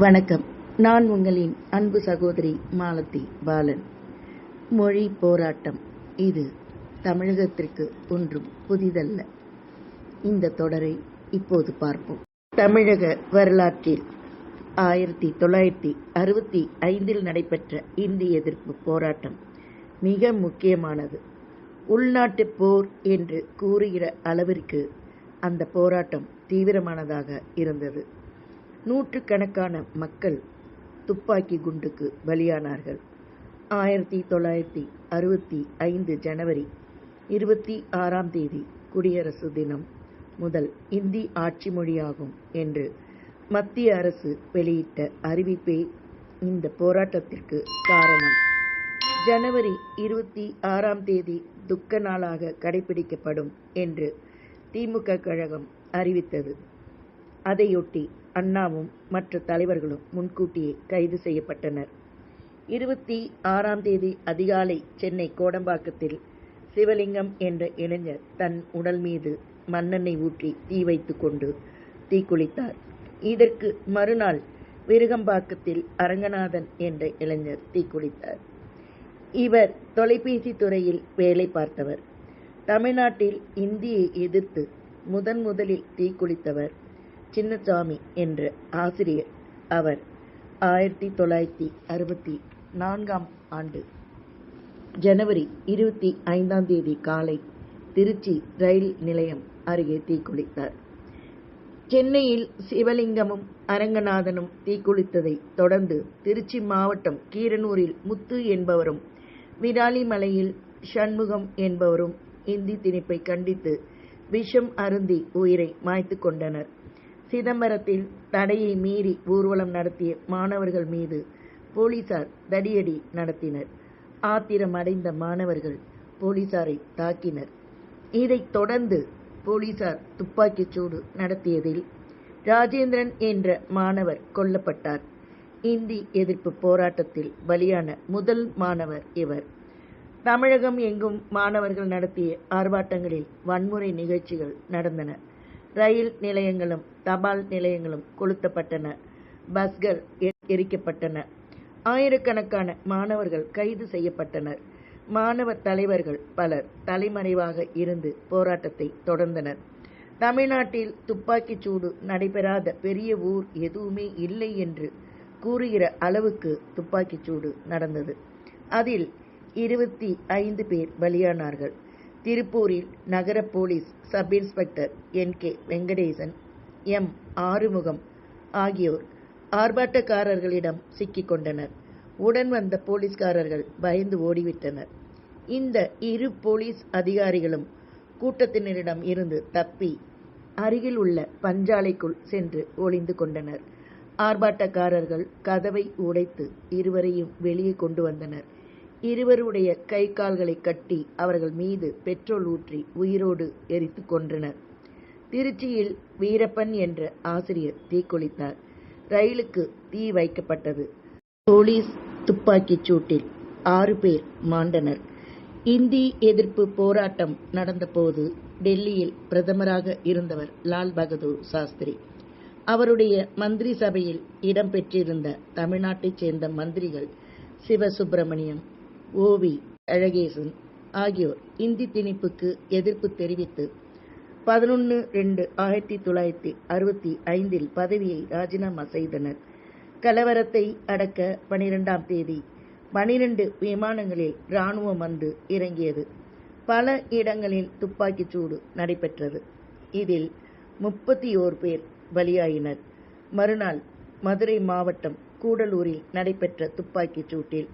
வணக்கம். நான் உங்களின் அன்பு சகோதரி மாலதி பாலன். மொழி போராட்டம். இது தமிழகத்திற்கு ஒன்றும் புதிதல்ல. இந்த தொடரை இப்போது பார்ப்போம். தமிழக வரலாற்றில் ஆயிரத்தி தொள்ளாயிரத்தி அறுபத்தி ஐந்தில் நடைபெற்ற இந்தி எதிர்ப்பு போராட்டம் மிக முக்கியமானது. உள்நாட்டு போர் என்று கூறுகிற அளவிற்கு அந்த போராட்டம் தீவிரமானதாக இருந்தது. நூற்றுக்கணக்கான மக்கள் துப்பாக்கி குண்டுக்கு பலியானார்கள். ஆயிரத்தி தொள்ளாயிரத்தி அறுபத்தி ஐந்து ஜனவரி இருபத்தி ஆறாம் தேதி குடியரசு தினம் முதல் இந்தி ஆட்சி மொழியாகும் என்று மத்திய அரசு வெளியிட்ட அறிவிப்பே இந்த போராட்டத்திற்கு காரணம். ஜனவரி இருபத்தி ஆறாம் தேதி துக்க நாளாக கடைபிடிக்கப்படும் என்று திமுக கழகம் அறிவித்தது. அதையொட்டி அண்ணாவும் மற்ற தலைவர்களும் முன்கூட்டியே கைது செய்யப்பட்டனர். இருபத்தி ஆறாம் தேதி அதிகாலை சென்னை கோடம்பாக்கத்தில் சிவலிங்கம் என்ற இளைஞர் தன் உடல் மீது மண்ணெண்ணெய் ஊற்றி தீ வைத்து கொண்டு தீக்குளித்தார் இதற்கு மறுநாள் விருகம்பாக்கத்தில் அரங்கநாதன் என்ற இளைஞர் தீக்குளித்தார் இவர் தொலைபேசி துறையில் வேலை பார்த்தவர். தமிழ்நாட்டில் இந்தியை எதிர்த்து முதன் முதலில் தீக்குளித்தவர் சின்னசாமி என்ற ஆசிரியர். அவர் ஆயிரத்தி தொள்ளாயிரத்தி அறுபத்தி நான்காம் ஆண்டு ஜனவரி இருபத்தி ஐந்தாம் தேதி காலை திருச்சி ரயில் நிலையம் அருகே தீக்குளித்தார் சென்னையில் சிவலிங்கமும் அரங்கநாதனும் தீக்குளித்ததை தொடர்ந்து திருச்சி மாவட்டம் கீரனூரில் முத்து என்பவரும் விராலிமலையில் சண்முகம் என்பவரும் இந்தி திணிப்பை கண்டித்து விஷம் அருந்தி உயிரை மாய்த்து கொண்டனர். சிதம்பரத்தில் தடையை மீறி ஊர்வலம் நடத்திய மாணவர்கள் மீது போலீசார் தடியடி நடத்தினர். ஆத்திரம் அடைந்த மாணவர்கள் போலீசாரை தாக்கினர். இதைத் தொடர்ந்து போலீசார் துப்பாக்கிச் சூடு நடத்தியதில் ராஜேந்திரன் என்ற மாணவர் கொல்லப்பட்டார். இந்தி எதிர்ப்பு போராட்டத்தில் பலியான முதல் மாணவர் இவர். தமிழகம் எங்கும் மாணவர்கள் நடத்திய ஆர்ப்பாட்டங்களில் வன்முறை நிகழ்ச்சிகள் நடந்தன. ரயில் நிலையங்களும் தபால் நிலையங்களும் கொளுத்தப்பட்டன. பஸ்கள் எரிக்கப்பட்டன. ஆயிரக்கணக்கான மாணவர்கள் கைது செய்யப்பட்டனர். மாணவ தலைவர்கள் பலர் தலைமறைவாக இருந்து போராட்டத்தை தொடர்ந்தனர். தமிழ்நாட்டில் துப்பாக்கிச் சூடு நடைபெறாத பெரிய ஊர் எதுவுமே இல்லை என்று கூறுகிற அளவுக்கு துப்பாக்கிச் சூடு நடந்தது. அதில் இருபத்தி ஐந்து பேர் பலியானார்கள். திருப்பூரில் நகர police sub inspector N. K. Venkatesan M. Arumugam ஆகியோர் ஆர்ப்பாட்டக்காரர்களிடம் சிக்கிக் கொண்டனர். உடன் வந்த போலீஸ்காரர்கள் பயந்து ஓடிவிட்டனர். இந்த இரு போலீஸ் அதிகாரிகளும் கூட்டத்தினரிடம் இருந்து தப்பி அருகில் உள்ள பஞ்சாலைக்குள் சென்று ஒளிந்து கொண்டனர். ஆர்ப்பாட்டக்காரர்கள் கதவை உடைத்து இருவரையும் வெளியே கொண்டு வந்தனர். இருவருடைய கை கால்களை கட்டி அவர்கள் மீது பெட்ரோல் ஊற்றி உயிரோடு எரித்து கொன்றனர். திருச்சியில் வீரப்பன் என்ற ஆசிரியர் தீக்குளித்தார். ரயிலுக்கு தீ வைக்கப்பட்டது. போலீஸ் துப்பாக்கிச் சூட்டில் ஆறு பேர் மாண்டனர். இந்தி எதிர்ப்பு போராட்டம் நடந்தபோது டெல்லியில் பிரதமராக இருந்தவர் லால் பகதூர் சாஸ்திரி. அவருடைய மந்திரி சபையில் இடம்பெற்றிருந்த தமிழ்நாட்டைச் சேர்ந்த மந்திரிகள் சிவசுப்பிரமணியம் ஓவி அழகேசன் ஆகியோர் இந்தி திணிப்புக்கு எதிர்ப்பு தெரிவித்து பதினொன்று ரெண்டு ஆயிரத்தி தொள்ளாயிரத்தி அறுபத்தி ஐந்தில் பதவியை ராஜினாமா செய்தனர். கலவரத்தை அடக்க பனிரெண்டாம் தேதி பனிரெண்டு விமானங்களில் இராணுவம் வந்து இறங்கியது. பல இடங்களில் துப்பாக்கிச் சூடு நடைபெற்றது. இதில் முப்பத்தி ஓர் பேர் பலியாயினர். மறுநாள் மதுரை மாவட்டம் கூடலூரில் நடைபெற்ற துப்பாக்கிச் சூட்டில்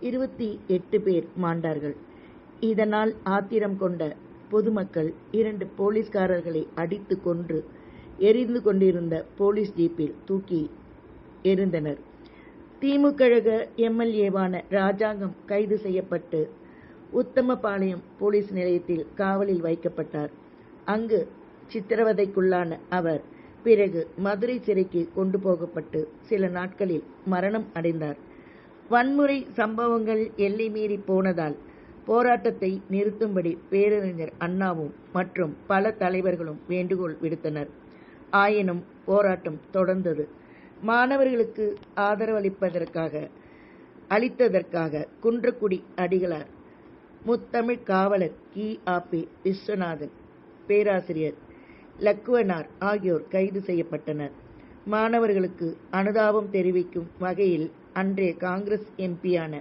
இருபத்தி எட்டு பேர் மாண்டார்கள். இதனால் ஆத்திரம் கொண்ட பொதுமக்கள் இரண்டு போலீஸ்காரர்களை அடித்து கொன்று எரிந்து கொண்டிருந்த போலீஸ் ஜீப்பில் தூக்கி எரிந்தனர் திமுகழக எம்எல்ஏவான ராஜாங்கம் கைது செய்யப்பட்டு உத்தமபாளையம் போலீஸ் நிலையத்தில் காவலில் வைக்கப்பட்டார். அங்கு சித்திரவதைக்குள்ளான அவர் பிறகு மதுரை சிறைக்கு கொண்டு போகப்பட்டு சில நாட்களில் மரணம் அடைந்தார். வன்முறை சம்பவங்கள் எல்லை மீறி போனதால் போராட்டத்தை நிறுத்தும்படி பேரறிஞர் அண்ணாவும் மற்றும் பல தலைவர்களும் வேண்டுகோள் விடுத்தனர். ஆயினும் போராட்டம் தொடர்ந்தது. மாணவர்களுக்கு ஆதரவளிப்பதற்காக அளித்ததற்காக குன்றக்குடி அடிகளார் முத்தமிழ் காவலர் கி. ஆபி விஸ்வநாதன் பேராசிரியர் லக்குவனார் ஆகியோர் கைது செய்யப்பட்டனர். மாணவர்களுக்கு அனுதாபம் தெரிவிக்கும் வகையில் அன்றைய காங்கிரஸ் எம்பியான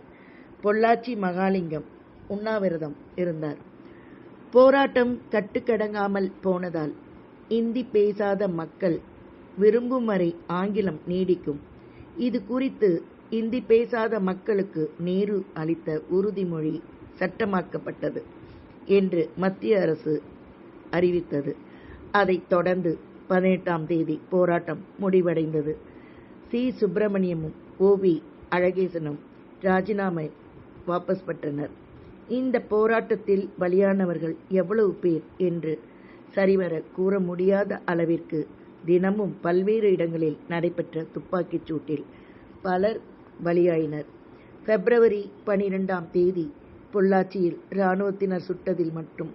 பொள்ளாச்சி மகாலிங்கம் உண்ணாவிரதம் இருந்தார். போராட்டம் கட்டுக்கடங்காமல் போனதால் இந்தி பேசாத மக்கள் விரும்பும் வரை ஆங்கிலம் நீடிக்கும். இது குறித்து இந்தி பேசாத மக்களுக்கு நேரு அளித்த உறுதிமொழி சட்டமாக்கப்பட்டது என்று மத்திய அரசு அறிவித்தது. அதைத் தொடர்ந்து பதினெட்டாம் தேதி போராட்டம் முடிவடைந்தது. சி. சுப்பிரமணியமும் ஓவி அழகேசனும் ராஜினாமை வாபஸ் பெற்றனர். இந்த போராட்டத்தில் பலியானவர்கள் எவ்வளவு பேர் என்று சரிவர கூற முடியாத அளவிற்கு தினமும் பல்வேறு இடங்களில் நடைபெற்ற துப்பாக்கிச் சூட்டில் பலர் பலியாயினர். பிப்ரவரி பனிரெண்டாம் தேதி பொள்ளாச்சியில் இராணுவத்தினர் சுட்டதில் மட்டும்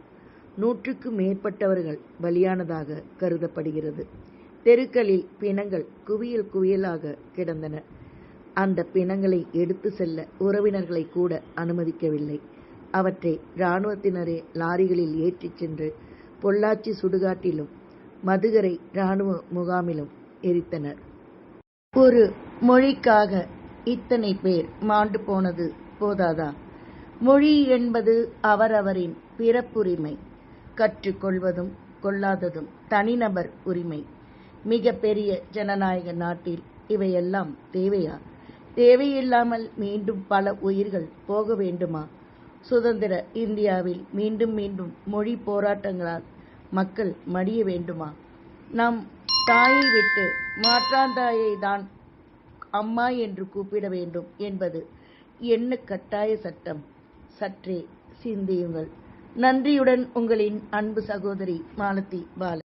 நூற்றுக்கு மேற்பட்டவர்கள் பலியானதாக கருதப்படுகிறது. தெருக்களில் பிணங்கள் குவியல் குவியலாக கிடந்தன. அந்த பிணங்களை எடுத்து செல்ல உறவினர்களை கூட அனுமதிக்கவில்லை. அவற்றை இராணுவத்தினரே லாரிகளில் ஏற்றிச் சென்று பொள்ளாச்சி சுடுகாட்டிலும் மதுகரை இராணுவ முகாமிலும் எரித்தனர். ஒரு மொழிக்காக இத்தனை பேர் மாண்டு போனது போதாதா? மொழி என்பது அவரவரின் பிறப்புரிமை. கற்றுக்கொள்வதும் கொள்ளாததும் தனிநபர் உரிமை. மிக பெரிய ஜனநாயக நாட்டில் இவையெல்லாம் தேவையா? தேவையில்லாமல் மீண்டும் பல உயிர்கள் போக வேண்டுமா? சுதந்திர இந்தியாவில் மீண்டும் மீண்டும் மொழி போராட்டங்களால் மக்கள் மடிய வேண்டுமா? நம் தாயை விட்டு மாற்றாந்தாயை தான் அம்மா என்று கூப்பிட வேண்டும் என்பது என்ன கட்டாய சட்டம்? சற்றே சிந்தியுங்கள். நன்றியுடன் உங்களின் அன்பு சகோதரி மாலதி பால